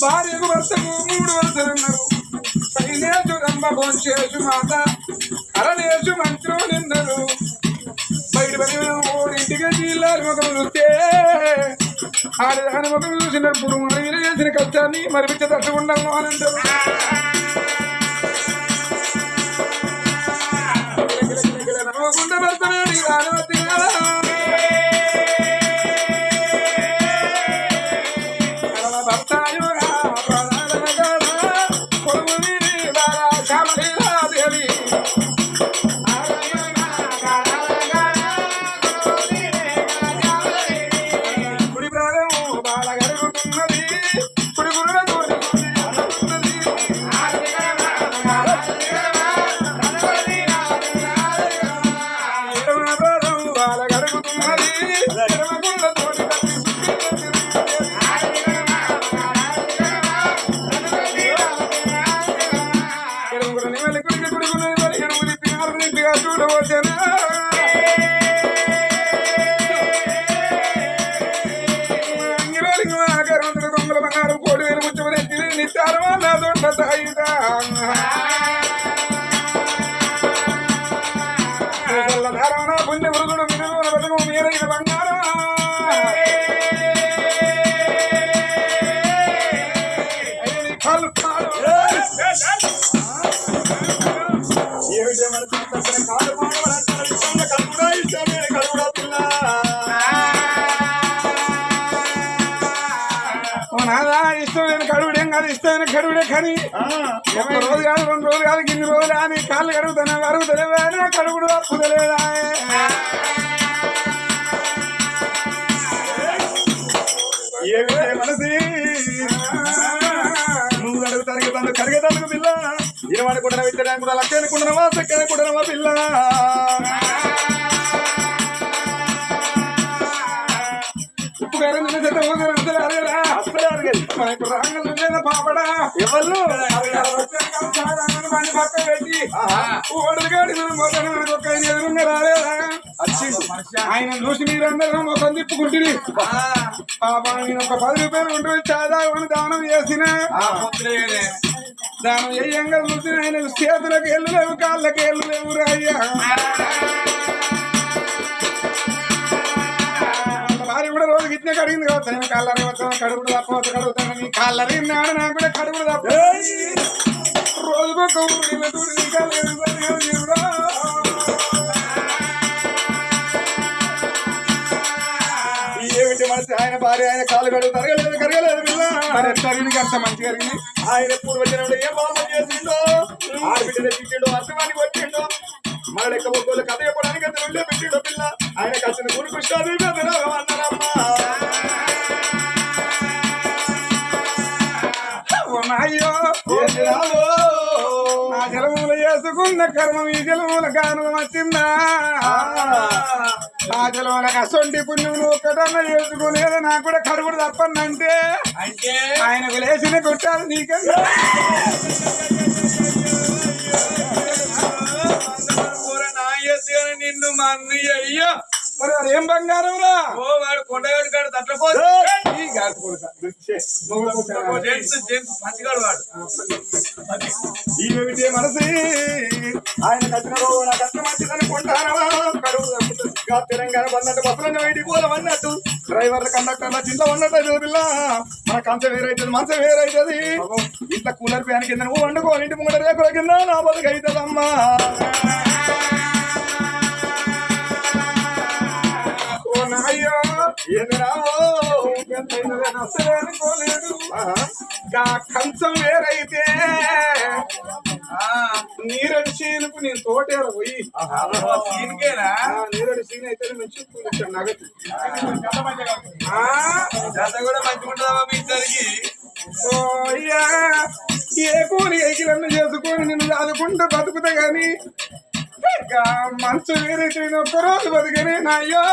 భార్యకు భర్తకు మూడు వరసలున్నారు పైనేసు రంభ భోంచేసు మాత అరనేసు మంత్రం నిందరు బయట పని ఓడింటికి జిల్లాలు ముఖం చూస్తే ఆడదాని ముఖం చూసినప్పుడు మరి చేసిన కష్టాన్ని మరిపించ తట్టుకుంటాము అని అంటారు. నమ్మకుండా భర్తనేడి ఆడవతి భర్తాయుగా ఇష్టమైన కడుగుడే కానీ ఒక రోజు కాదు రెండు రోజులు కాదు ఇన్ని రోజులు కానీ కాళ్ళు కడుగుతానే అరుగుతలేవా కడుగుడు కూడా విత్తడానికి కూడా లక్ష అనుకుంటున్నావా చక్క అనుకుంటున్నావా పిల్ల. ఉప్పు గారు నిన్న చెత్త ఊగారు అంతలు అరేరా అసలే అడగదు మనకు రాంగలు లేదా పాపడా. ఎవరు? బండి పక్క పెట్టి. ఓడగాడి మొదలు ఒక ఆయన ఎదురున్న రాలేదా? ఆయన చూసి మీరందరూ మొత్తం తిప్పుకుంటుంది పాప నేను ఒక పది రూపాయలు ఉంటుంది చాలా దానం చేసిన. దానం చేయంగా చూసి ఆయన చేతులకు ఎల్లు లేవు కాళ్ళకి ఎల్లు లేవు రాయ్యా. భార్య కూడా రోజు గిట్నే కడిగింది కావచ్చు. ఆయన కాళ్ళరి వచ్చాను కడుగుడు తప్పవచ్చు కడుగుతాను. నీ కాళ్ళరి నాడు నాకు కూడా కడుగుడు తప్ప రోజుకొక ఊరు భార్య ఆయన కాలు గడువు కరగలేదు మరి ఎట్లా అరిగింది అంత మంచిగా అరిగింది. ఆయన పూర్వజనుడు ఏ పాపం చేసిండో ఆడబిడ్డలు తిట్టిండు అర్థమానికి వచ్చిండు మన లెక్క ఒక్కళ్ళు కథ చెప్పడానికి అతను ఉండే పెట్టిండు పిల్ల. ఆయన కసిన గురు కృష్ణాదేవి అన్నారమ్మా ఓ చేసుకున్న కర్మం ఈ జలముల కారణం వచ్చిందా ఆ జలముల కసొంటి పుణ్యం ఒక్కటన్నా చేసుకునేది నాకు కూడా కడుగుడు తప్పనంటే ఆయనకు లేచిన కొట్టాలి నీకన్నా నిన్ను మా అన్నయ్య అయ్యో మరి ఏం బంగారం రా ఓ వాడు కొండగాడు కాడు తట్లపోతే ఈ గాడి కొడుక. మొగుడు కొట్టాడా? జెంట్స్ జెంట్స్ మంచిగాడు వాడు. ఈమెమిటి మనసి. ఆయన కట్టిన రోజు నా కట్టిన మంచిది అనుకుంటానవా కడుగు తప్పుతుంది. ఇక తెలంగాణ బందంటే బస్సులన్నీ బయటికి పోదామన్నట్టు డ్రైవర్ల కండక్టర్ల చింత ఉన్నట్టు మన కంచ వేరైతుంది మనస వేరైతుంది. ఇంత కూలర్ ఫ్యాన్ కింద నువ్వు వండుకో ఇంటి ముంగట రేకుల కింద నా బతుకు అవుతుందమ్మా ఏంది కంచం వేరైతే నీరడి సీనుకు నేను తోటేర పోయి దీనికేనా నీరడి సీన్ అయితే మంచి కూలిచ్చాను నగదు జత కూడా మంచిగా ఉంటుందా మీ ఇద్దరికి అయ్యా ఏ కూలి ఎగిలన్న చేసుకొని నిన్ను చదువుకుంటూ బతుకుతా కానీ ఇంకా మంచు వేరైతే నేను ఒక్కరోజు నాయ్యో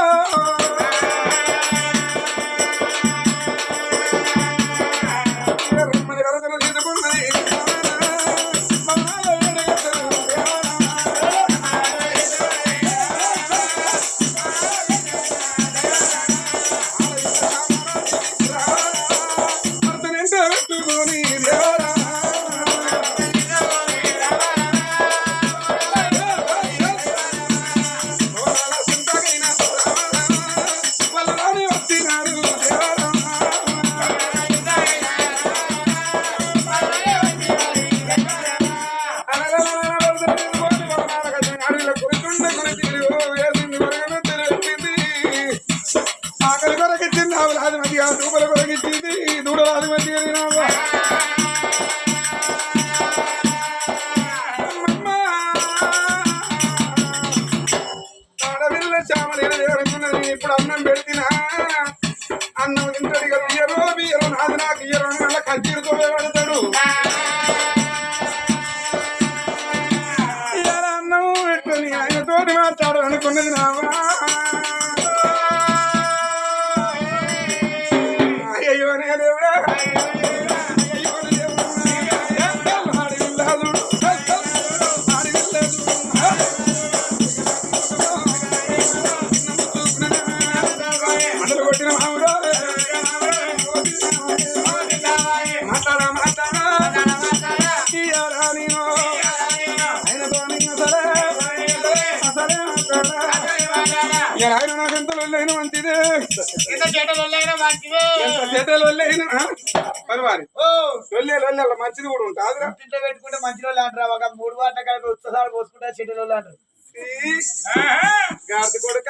I'm ready. ఎంత చేతలు లొల్లైన మరి వారి లొల్లే లొల్లే మంచిది కూడా ఉంటుంది. ఇంట్లో పెట్టుకుంటే మంచి రోజులు అంటారు. ఒక మూడు వాట కలిపి ఉత్సవాలు పోసుకుంటే రోజులు అంటారు. గాడి కొడుక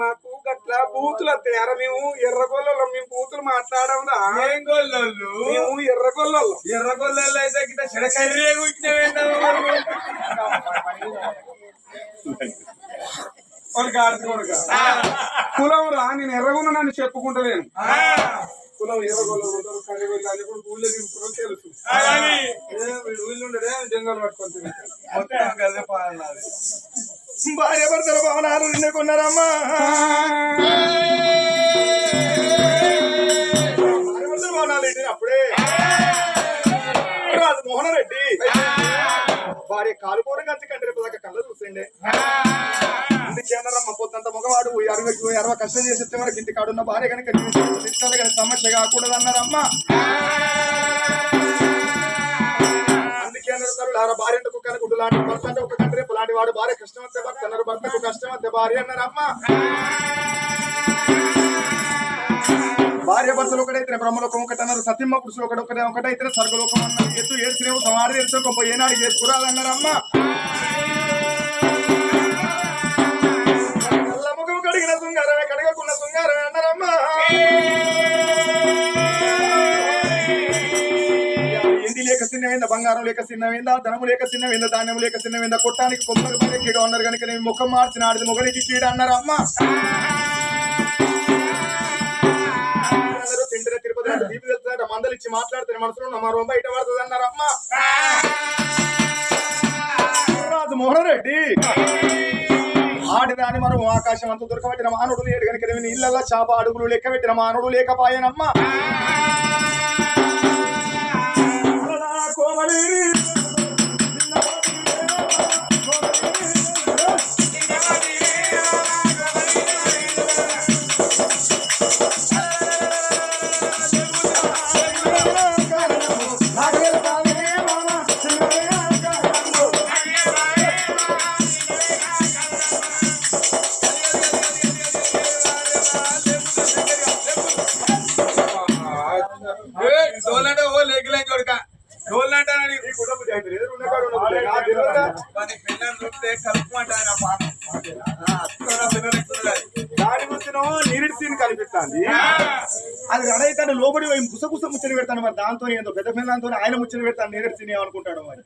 మాకు గట్ల బూతులు వస్తాయారా మేము ఎర్రగొల్లలో మేము బూతులు మాట్లాడముదా మేము ఎర్రగొల్లలో ఎర్ర గొల్లోళ్ళు అయితే గిట్ట చెడకర్రే వాళ్ళు కులం రా నేను ఎర్రగొన్న నన్ను చెప్పుకుంటలేను. కులం ఉంటారు కడిగొల్లు అది కూడా ఊళ్ళో తెలుసు. వీడు ఊళ్ళో ఉండడే జంగల్ పట్టుకొని తిరుగుతాడు. భార్య భర్తల భవనాలు నిన్నే కొన్నారమ్మా. భార్య భర్తల భవనాలు ఏంటి? అప్పుడే. రాజు మోహన్ రెడ్డి భార్య కాలు కూర కంచి కంటే చెప్పిండే దాకా కళ్ళ పొద్దంత మగవాడు అరవై అరవై కష్టం చేసి వచ్చే వరకు ఇంటి కాడున్న భార్య కనుక నిశ్చలు కానీ సమస్య కాకూడదు అన్నారమ్మా అందుకే భార్య అంటే గుడ్డు లాంటి భర్త అంటే ఒక కంటే వాడు భార్య కష్టం వస్తే భర్త అన్నారు భర్తకు కష్టం వస్తే భార్య అన్నారమ్మా. భార్య భర్తలు ఒకటైతే బ్రహ్మలోకం ఒకటి అన్నారు సత్యమ్మ పురుషులు ఒకటి ఒకటే ఒకటైతే స్వర్గలోకం అన్నారు. ఎత్తు ఏడ్చినేమో సమాడి తెరుచుకో ఏనాడు చేసుకురాదన్నారమ్మా. కడిగిన శృంగారమే కడగకున్న శృంగారమే అన్నారమ్మా. ఏంది లేక చిన్నమైందా బంగారం లేక చిన్నమైందా ధనము లేక చిన్నమైందా ధాన్యం లేక చిన్నమైందా కొట్టానికి కొమ్మలకు పైన కీడు అన్నారు కనుక నేను ముఖం మార్చిన ఆడిది మొగనికి కీడు అన్నారు అమ్మ అందరూ తిరుపతి దీపి తెలుస్తుందట మందలు ఇచ్చి మాట్లాడితే మనసులో నా మరో బయట పడుతుంది అన్నారు అమ్మ మోహన్ రెడ్డి. ఆడిదాని మనం ఆకాశం అంత దొరకబెట్టిన మానవుడు లేడు కనుక నేను ఇళ్ళల్లో చాప అడుగులు లెక్క పెట్టిన మానవుడు లేకపాయనమ్మా. కోమలేరి లోబడి గుసగుస ముచ్చట పెడతాను మరి దాంతో ఏందో పెద్ద పిల్లలతో ఆయన ముచ్చట పెడతాను నీరిడి సీన్ ఏమనుకుంటాడు మరి.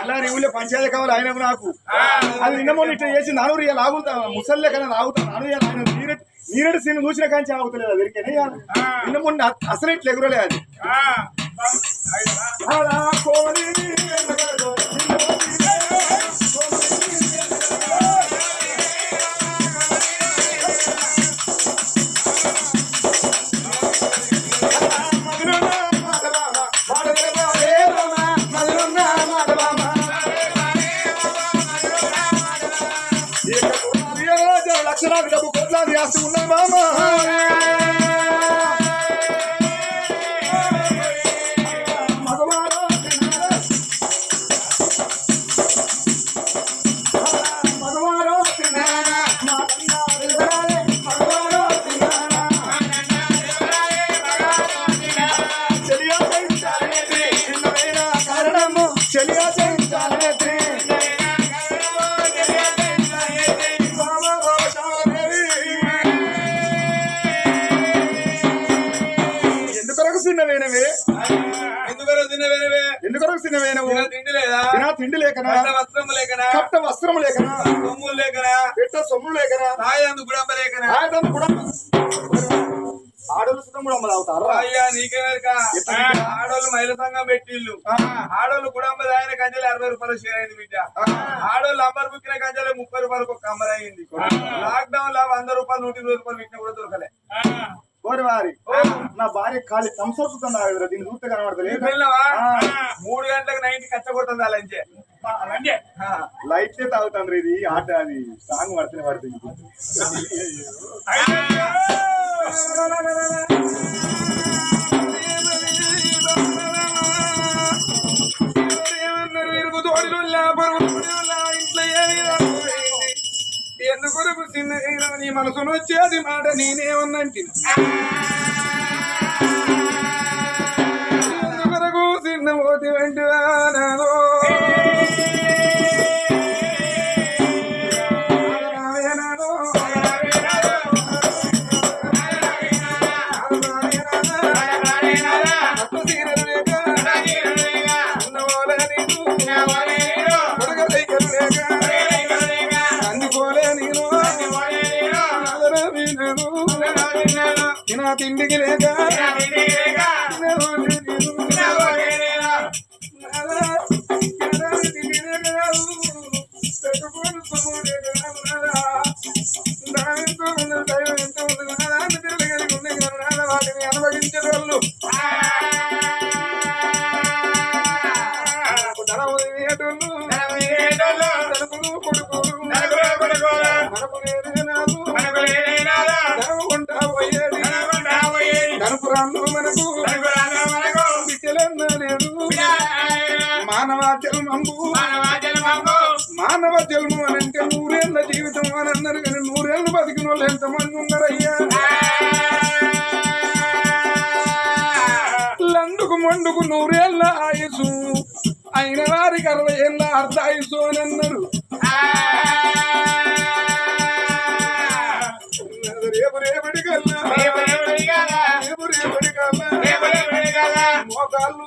అలా ఊళ్ళో పంచాయతీ కావాలి ఆయన నాకు. అది నిన్న మొన్న ఇట్లా చేసి నానూరు ఇవాళ ఆగుతా ముసల్లే కన్నా ఆగుతా నాను ఆయన నీరెడ్ నీరెడ్ సీన్ చూసిన కాంచి ఆగుతలేదు అది. నిన్న మొన్న అసలు ఇట్లా ఎగురలే అది. రాజా, లక్షలాది డబ్బు కోట్లాది ఆస్తి ఉన్నది మామ తిన తిండి లేకనా? వస్త్రం లేకనా? కట్ట వస్త్రం లేకనా? సొమ్ములు లేకనా? పెట్ట సొమ్ములు లేకనా? తాయందు గుడంబ లేకనా? కూడా ఆడలు సుతం కూడా అవుతారా అయ్యా నీకేమేరక ఆడోళ్ళు మహిళా సంఘం పెట్టిళ్ళు ఆడోళ్ళు గుడంబ ఆయన కంచెలు అరవై రూపాయలు షేర్ అయింది బిడ్డ. ఆడోళ్ళు అంబర్ బుక్కిన కంచెలు ముప్పై రూపాయలకు ఒక కమ్మర్ అయింది. లాక్ డౌన్లో వంద రూపాయలు నూట ఇరవై రూపాయలు పెట్టినా కూడా దొరకలే. ఓరి వారి నా భార్య ఖాళీ ఆవిడ దీన్ని చూస్తే కనబడతలేదు. మూడు గంటలకు నైన్టీ కచ్చగొడుతుంది అలా లైట్లే తాగుతుంది ఇది ఆట అది సాంగ్ పడుతుంది పడుతుంది ఇంట్లో ఏమీ చిన్నదైనా నీ మనసును వచ్చేది మాట నేనే ఎందుకొరకు చిన్న మోతి వెంటి నాదో నా తిండికి వాటిని అనుభవించే వాళ్ళు మానవ జన్మంబు మానవ జన్మం అని అంటే నూరేళ్ళ జీవితం అని అన్నారు కానీ నూరేళ్ళు బతికిన వాళ్ళు ఎంతమంది ఉన్నారయ్యా? లండుకు మండుకు నూరేళ్ళ ఆయుసు. అయిన వారికి అరవై ఏళ్ళ అర్ధ ఆయుసు అని అన్నారు. రేపు రేపటి కల్లా. రేపు రేపటి కల్లా. మోకాళ్ళు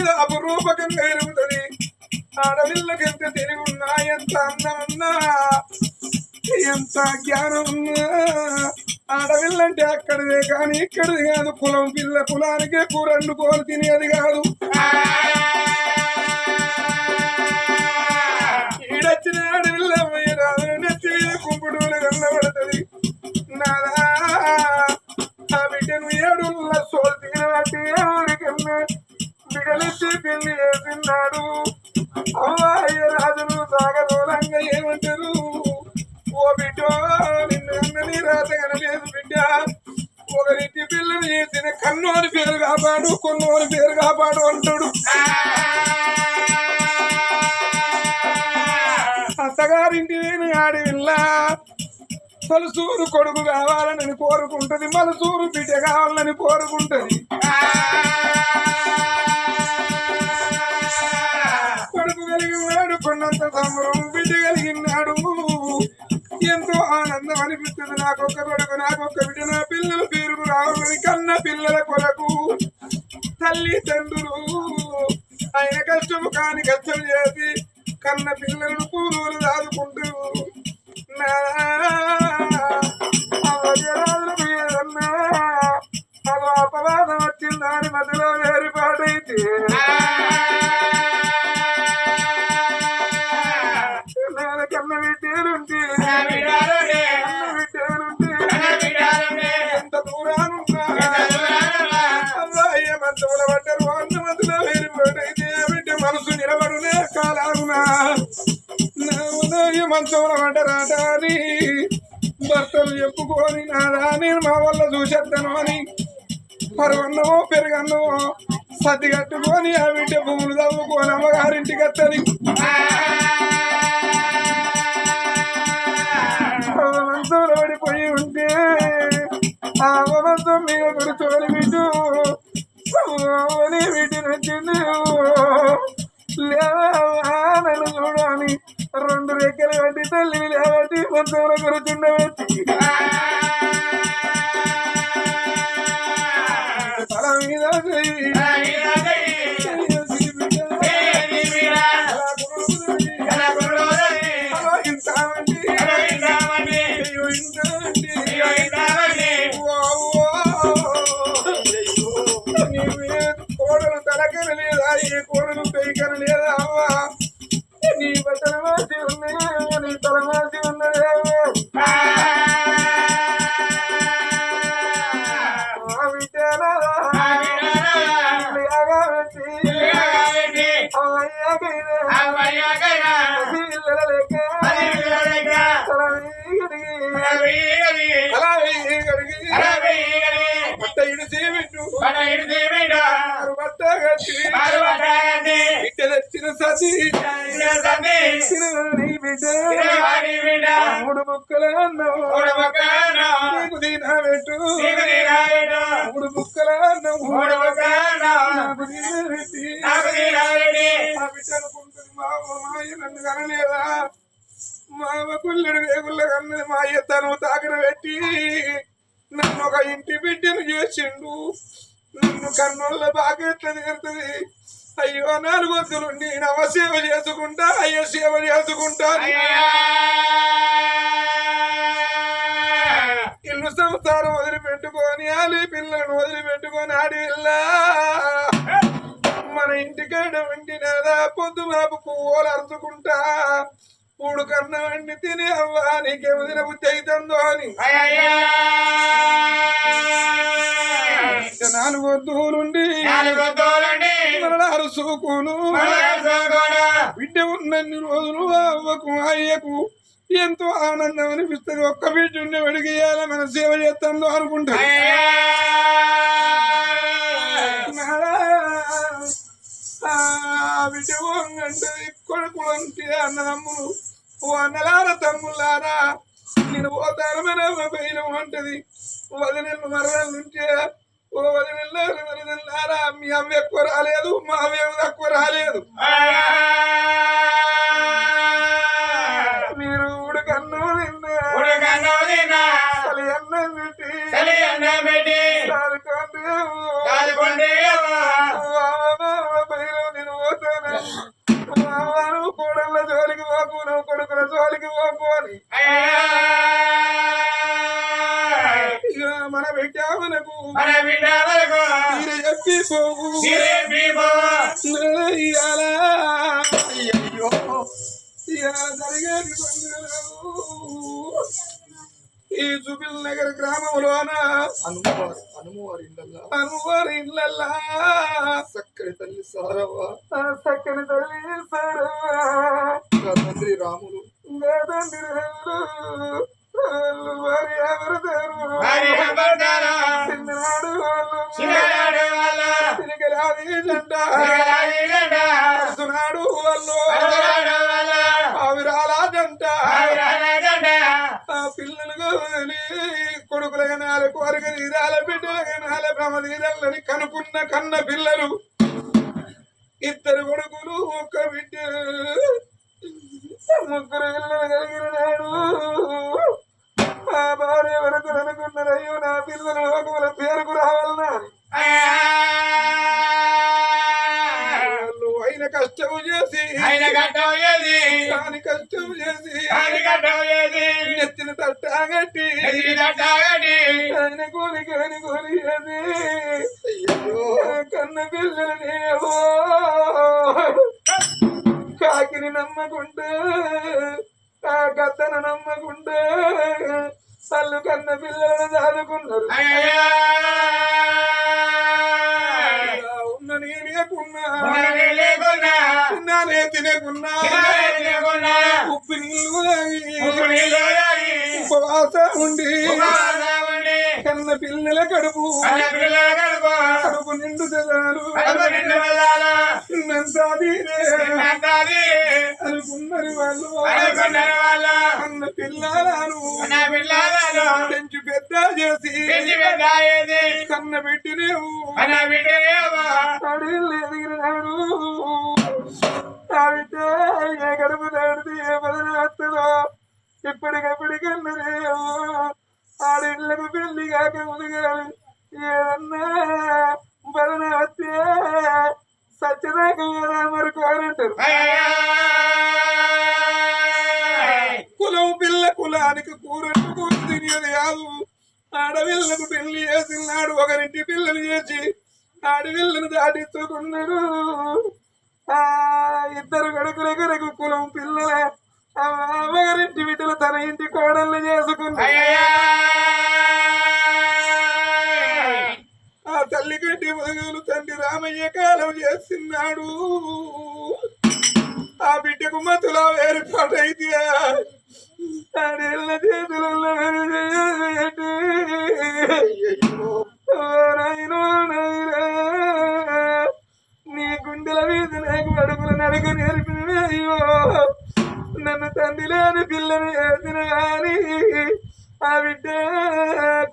మీద అపురూపకం పెరుగుతుంది ఆడవిల్లకి ఎంత తెలివి ఉన్నా ఎంత అందం ఉన్నా ఎంత జ్ఞానం ఉన్నా ఆడవిల్లంటే అక్కడిదే కానీ ఇక్కడిది కాదు. కులం పిల్ల కులానికే కూరండు కోలు తినేది కాదు. ఈడొచ్చిన అడవిల్ల రాదు. నెత్తి కుంపుడు కన్నబడుతుంది నాదా ఆ బిడ్డను ఏడుల్ల సోల్ వాటి ఎవరికన్నా బిడలెత్తి పిల్లి వేసిన్నాడు అమ్మాయి రాజును సాగదూలంగా ఏమంటారు? ఓ బిడ్డో నిన్ను అన్నని రాత కనలేదు బిడ్డ. ఒకరింటి పిల్లని చేసిన కన్నోని పేరు కాపాడు కొన్నోని పేరు కాపాడు అంటాడు. అత్తగారింటి వేణి ఆడవిల్ల తొలసూరు కొడుకు కావాలని కోరుకుంటది మలసూరు బిడ్డ కావాలని కోరుకుంటది. కనిపిస్తుంది నాకొక్క కొడుకు నాకొక్క బిడ్డ నా పిల్లల పేరు రావాలని కన్న పిల్లల కొరకు. తల్లి తండ్రులు ఆయన కష్టము కాని కష్టం చేసి కన్న పిల్లలను పూలు దాదుకుంటూ నా అవజరాలు మీదన్నా అదో అపవాదం వచ్చిందని మధ్యలో వేరుపాటైతే వేరుపాటైతే నా ఉదయం మంచంలో పడ్డరాట అని భర్తలు చెప్పుకొని నాదా నేను మా వల్ల చూసేద్దాను అని. పరువన్నమో పెరుగన్నమో సతి కట్టుకొని ఆ బిడ్డ భూములు తవ్వుకొని అమ్మగారింటికి వస్తుంది మంచంలో పడిపోయి ఉంటే ఆ అవమంతం మీ ఒకరు కూర్చొని బిడ్డు అని వీటిని నచ్చింది. నన్ను చూడని రెండు రెక్కలు కట్టి తల్లి లేవటి మంచంలో కూర్చుండబెట్టి తల మీద బిడ్డ మూడు ముక్కల అన్నం నీకు దీనా పెట్టు. మూడు ముక్కల అన్నం నాకు దీనా పెట్టి. ఆ బిడ్డ అనుకుంటుంది మా మాయ నన్ను కనలేదా? మామ కుల్లెడు వేగుళ్ళ కన్నది మా అయ్య తను తాకడ పెట్టి నన్ను ఒక ఇంటి బిడ్డను చేసిండు. నన్ను కన్నుల బాగా ఎట్లా తీరుతుంది అయ్యో నాలుగు నేను నవ సేవ చేసుకుంటా అయ్యో సేవ చేసుకుంటా. ఇల్లు సంసారం వదిలిపెట్టుకొని ఆలి పిల్లను వదిలిపెట్టుకొని ఆడిల్లా మన ఇంటికాడ వండినదా పొద్దు మాపు పువ్వులు అరుచుకుంటా. మూడు కన్న వండి తిని అవ్వా నీకే వదిన బుద్ధి అవుతుందో అని. నాలుగు మరలా అరుసుకును బిడ్డ ఉన్నన్ని రోజులు అవ్వకు అయ్యకు ఎంతో ఆనందం అనిపిస్తుంది. ఒక్క బిడ్డ ఉండి అడిగేయాల మన సేవ చేస్తుందో అనుకుంటా బిడ్డ వంగంటే కొడుకులు అంటే అన్నదమ్ములు ఓ అన్నలార తమ్ములారా నేను పోతాను మన బయలం అంటది వదినెళ్ళు మరణాల నుంచే ఓ వదినెళ్ళారు వదినెళ్ళారా మీ అవ్వ ఎక్కువ రాలేదు మా అవ్వ తక్కువ రాలేదు. మీరు ఉడకన్ను తిన్నా చలి అన్నం పెట్టి. సాదుకోండి నేను పోతాను. మామను కోడళ్ళ జోలికి పోకు నువ్వు కొడుకుల జోలికి పోకు అని. మన పెట్టామనకు మీరు చెప్పి పోవు. ఇయ్యాల? అయ్యయ్యో ఇక జరిగేది కొందరు. ఈ సుబిల్ నగర్ గ్రామంలోన? అనుమవారి అనుమవారి ఇళ్ళల్లా? చక్కని తల్లి సారవ్వ. చక్కని తల్లి సారా నా తండ్రి రాములు. లేదండి వారి చిన్ననాడు వాళ్ళు తిరిగలాది జంట సునాడు వాళ్ళు అవిరాల జంట. ఆ పిల్లలుగా వదిలి కొడుకుల కనాలి కోరిక తీరాల బిడ్డల కనాలి భ్రమ తీరాలని కనుకున్న కన్న పిల్లలు. ఇద్దరు కొడుకులు ఒక్క బిడ్డ. ముగ్గురు పిల్లలు కలిగిన నాడు ఆ భార్య వరకు అనుకున్నారు అయ్యో నా పిల్లలు ఒకవేళ పేరుకు రావాలన్నా. అయిన కష్టం చేసి ఆయన కష్టం చేసి ఆయన కట్టం ఏది నెత్తిన తట్టాగట్టి ఆయన కూలి కాని కూలి చేసి కన్న పిల్లలనేవో కాకిని నమ్మకుంటే ఆ కథను నమ్మకుండా సల్లు కన్న పిల్లలను చదువుకున్నారు ఉన్న నేనేకున్నా తిన్నానే తినకున్నా ఉప్పు నీళ్ళు ఉపవాస ఉండి కన్న పిల్లల కడుపు. కడుపు. నిండు తెలాలు నిన్నంతా తీరే అనుకున్నారు వాళ్ళు. కన్న పిల్లలను. పెంచి పెద్ద చేసి. కన్న పెట్టినేవు అడిగి ఎదిగినాడు. ఆ బిడ్డ ఏ గడుపు దాడితే ఏ బదులు వస్తుందో ఆడిళ్ళకు పెళ్ళి కాక ముదిగాలి ఏదన్నా బలన వస్తే సత్యనాక మరి కోరంటారు కులం పిల్ల కులానికి కూరంటూ కూర తినేది కాదు ఆడపిల్లకు పెళ్ళి చేసినాడు ఒకరింటి పిల్లలు చేసి ఆడపిల్లను దాటించుకున్నాడు ఆ ఇద్దరు కొడుకుల కొరకు కులం పిల్లలే ఆ ఒకరింటి బిడ్డలు తన ఇంటి కోడళ్ళు చేసుకున్నాడు ఆ తల్లి గడ్డి మొదలు తండ్రి రామయ్య కాలం చేస్తున్నాడు. ఆ బిడ్డకు మతులా ఆడేళ్ళ చేతులలో. ఓ నాయనో నాయనా, నీ గుండెల మీద నాకు అడుగులు నడక నేర్పినవే అయ్యో! నన్ను తండ్రి లేని పిల్లని వేసిన కానీ ఆ బిడ్డ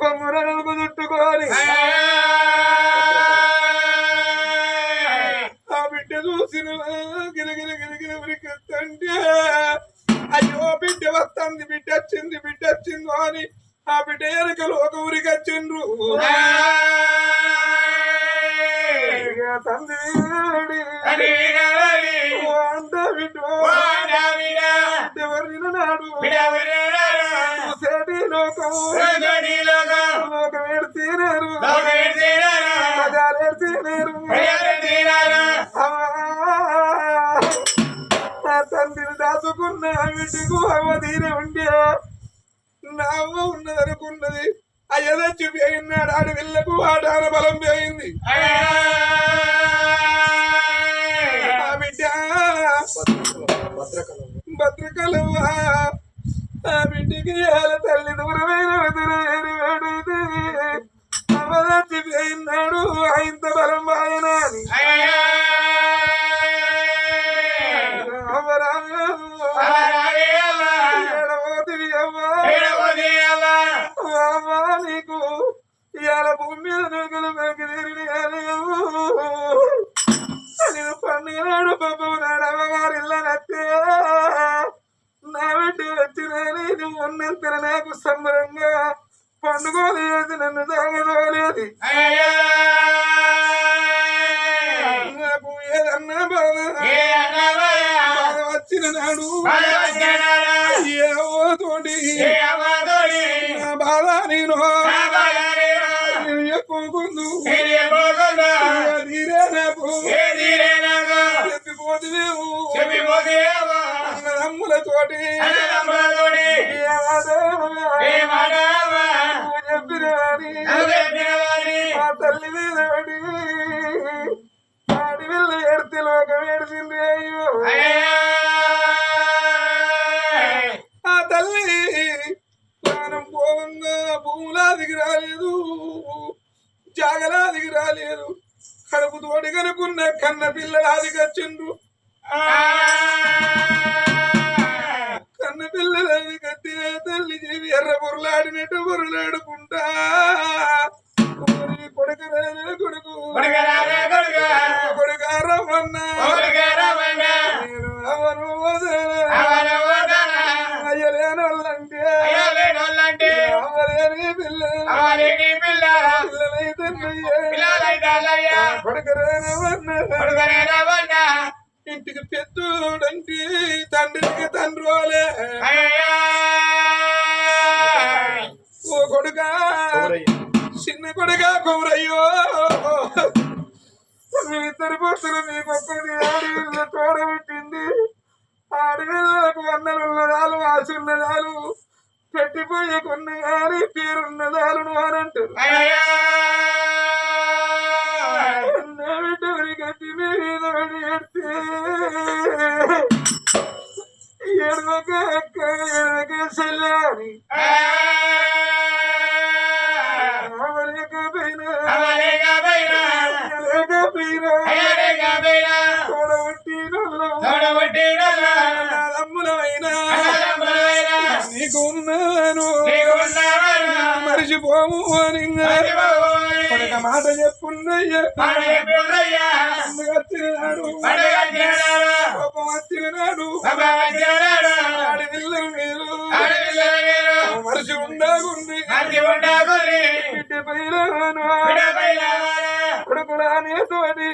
కొమ్మురడుగు చుట్టుకోని ఆ బిడ్డ చూసిన గిరగిర గిరగిర ఉరికొస్తుంటే అయ్యో బిడ్డ వస్తుంది బిడ్డ వచ్చింది బిడ్డ వచ్చింది అని ఆ బిడ్డ ఎనకలు ఒక ఊరికి వచ్చిండ్రు బలం పోయింది ఆ బిడ్డ. భద్రకలవ్వా. ఆ బిడ్డకి తల్లి దూరమైన వదిలేని వాడిది అవదచ్చి పోయినాడు. బలం ఆయన బాధ వచ్చిన నాడు తోటి బాధ నేను. నాకు. చెప్పిపోతులేవు అన్నదమ్ములతోటి. చెప్పినని ఆ తల్లి మీద పడి ఆడి ఎడితే లోకం ఏడిచింది అయ్యో. ఆ తల్లి ప్రాణం పోవంగా భూములాదికి రాలేదు జాగలాదికి రాలేదు. కడుపు తోడి కనుకున్న కన్న పిల్లలాదికి వచ్చిండ్రు. కన్న పిల్లలాది కత్తి తల్లి జీవి ఎర్ర బుర్రలాడినట్టు బుర్రలాడుకుంటా. ఊరి కొడుకు కొడుకు కొడుకు రమ్మన్నా నేను అవను వదలనా. అయ్యలేనోళ్ళంటే అవలేని పిల్లలు పిల్లలైతే కొడుకరేనవన్నా ఇంటికి పెద్దోడంటే తండ్రికి తండ్రోలే ఓ కొడుకా నాయకుడిగా గౌరయ్యో. మీ ఇద్దరు భక్తులు మీకు ఒక్కటి ఆడవిళ్ళ తోడబెట్టింది. ఆడవిళ్ళకు వందలున్నదాలు ఆశున్నదాలు పెట్టిపోయే కొన్ని కానీ పేరున్నదాలు అనంటారు నవిటోరి గట్టి మీద పడి ఎడితే ఎడమక అక్క ఎడమక చెల్లాని మాట చెప్పున్నయ్యా వచ్చినాడు వచ్చినాడు మనిషి ఉండగుంది బిడ్డ పైన కొడుకులా అనేతోటి